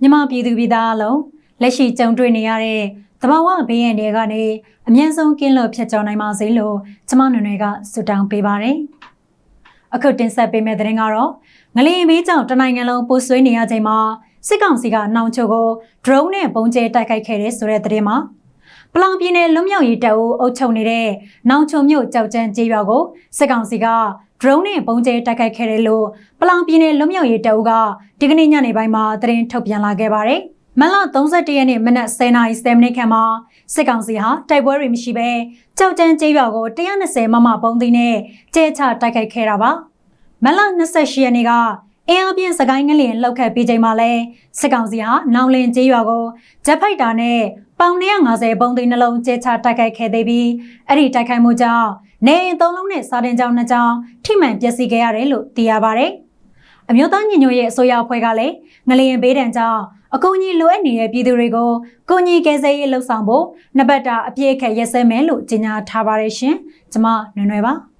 မြန်မာပြည်သူပြည်သားအလုံးလက်ရှိကြုံတွေ့နေရတဲ့သဘာဝဘေးရန်တွေကနေအမြန်ဆုံးကင်းလွတ်ဖြတ်ကျော်နိုင်ပါစေလို့ကျမနွယ်နွယ်ကဆုတောင်းပေးပါတယ်။အခုတင်ဆက်ပေးမယ့်သတင်းကတော့ငလျင်ဘေးကြောင့်တနိုင်ငံလုံးပိုးဆွေးနေရချိန်မှာစစ်ကောင်စီကနှောင်ချိုကို drone နဲ့ပုံကျဲတိုက်ခိုက်ခဲ့တဲ့ဆိုတဲ့သတင်းမှာပလောင်ပြည်နယ်လွတ်မြောက်ရေးတပ်ဦးအုပ်ချုပ်နေတဲ့နောင်ချုံမြို့ကြောက်ကျန်းကျေးရွာကိုစစ်ကောင်စီက drone နဲ့ပုံကျဲတိုက်ခိုက်ခဲ့တယ်လို့ပလောင်ပြည်နယ်လွတ်မြောက်ရေးတပ်ဦးကဒီကနေ့ညနေပိုင်းမှာသတင်းထုတ်ပြန်လာခဲ့ပါတယ်။မလ31ရက်နေ့မနက်10:30မိနစ်ခန့်မှာစစ်ကောင်စီဟာတိုက်ပွဲတွေမရှိဘဲကြောက်ကျန်းကျေးရွာကို120မမပုံသီးနဲ့ကျဲချတိုက်ခိုက်ခဲ့တာပါ။မလ28ရက်နေ့ကအင်အားပြင်းစကိုင်းငလျင်လှုပ်ခတ်ပြီးချိန်မှာလဲစစ်ကောင်စီဟာနောင်လင်ကျေးရွာကိုဂျက်ဖိုက်တာနဲ့ ပေါင်150ပုံသိန်းနှလုံးကျဲချတိုက်ခိုက်ခဲ့သေးပြီးအဲ့ဒီတိုက်ခိုက်မှုကြောင့်နေအိမ်သုံးလုံးနဲ့စာတင်ကြောင်နှစ်ကြောင်ထိမှန်ပျက်စီးခဲ့ရတယ်လို့သိရပါဗျ။အမျိုးသားညီညွတ်ရေးအစိုးရအဖွဲ့ကလည်းငလျင်ဘေးဒဏ်ကြောင့်အကူအညီလိုအပ်နေတဲ့ပြည်သူတွေကိုကူညီကယ်ဆယ်ရေးလှုပ်ဆောင်ဖို့နှစ်ပတ်တာအပြည့်အခက်ရက်စဲမယ်လို့ကြေညာထားပါတယ်ရှင်။ကျွန်မနွယ်နွယ်ပါ။